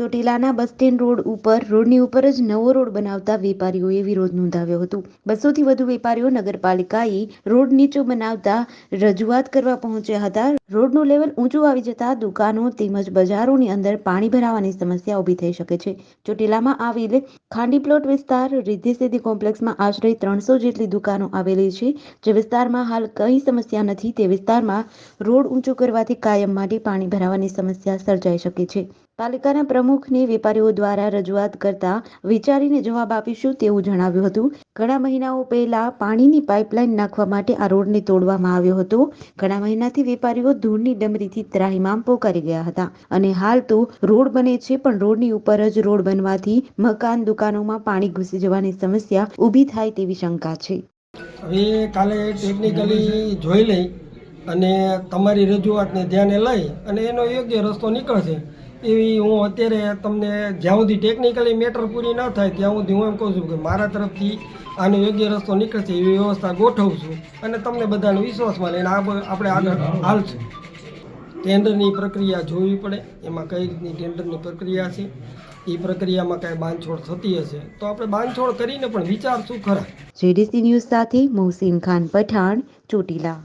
ચોટીલાના bus stand road ઉપર, રોડની ઉપર જ નવો રોડ બનાવતા વેપારીઓએ વિરોધ નોંધાવ્યો હતો. બસોથી વધુ વેપારીઓ નગરપાલિકાએ રોડ નીચો બનાવતા રજૂઆત કરવા પહોંચ્યા હતા. રોડનું લેવલ ઊંચું આવી જતા દુકાનો તેમજ બજારોની અંદર પાણી ભરાવાની સમસ્યા ઊભી થઈ શકે છે. ચોટીલામાં આવેલ ખાંડી પ્લોટ વિસ્તાર રિદ્ધિ સિદ્ધિ કોમ્પ્લેક્સમાં આશરે ત્રણસો જેટલી દુકાનો આવેલી છે. જે વિસ્તારમાં હાલ કંઈ સમસ્યા નથી તે વિસ્તારમાં રોડ ઊંચો કરવાથી કાયમ માટે પાણી ભરાવાની સમસ્યા સર્જાઈ શકે છે. પાલિકાના પ્રમુખને વેપારીઓ દ્વારા રજૂઆત કરતા વિચારીને જવાબ આપીશું તેવું જણાવ્યું હતું. ઘણા મહિનાઓ પહેલા પાણીની પાઇપલાઇન નાખવા માટે આ રોડને તોડવામાં આવ્યો હતો. ઘણા મહિનાથી વેપારીઓ ધૂળની ડમરીથી ત્રાહિમામ પોકારી ગયા હતા. અને હાલ તો રોડ બને છે, પણ રોડની ઉપર જ રોડ બનવાથી મકાન દુકાનોમાં પાણી ઘૂસી જવાની સમસ્યા ઊભી થાય તેવી શંકા છે. હવે કાલે ટેકનિકલી જોઈ લઈ અને તમારી રજૂઆતને ધ્યાને લઈ અને એનો યોગ્ય રસ્તો નીકળશે. એવી હું અત્યારે તમને જ્યાં સુધી ટેકનિકલી મેટર પૂરી ન થાય ત્યાં સુધી હું એમ કહું છું કે મારા તરફથી આનો યોગ્ય રસ્તો નીકળશે, એવી વ્યવસ્થા ગોઠવું છું અને તમને બધાનો વિશ્વાસમાં લઈને આપણે આગળ હાલશું. ટેન્ડરની પ્રક્રિયા જોવી પડે. એમાં કઈ રીતની ટેન્ડરની પ્રક્રિયા છે? એ પ્રક્રિયામાં કાંઈ બાંધછોડ થતી હશે? તો આપણે બાંધછોડ કરીને પણ વિચારશું ખરા. જેડીસી ન્યૂઝ સાથે મોહસીન ખાન પઠાણ, ચોટીલા.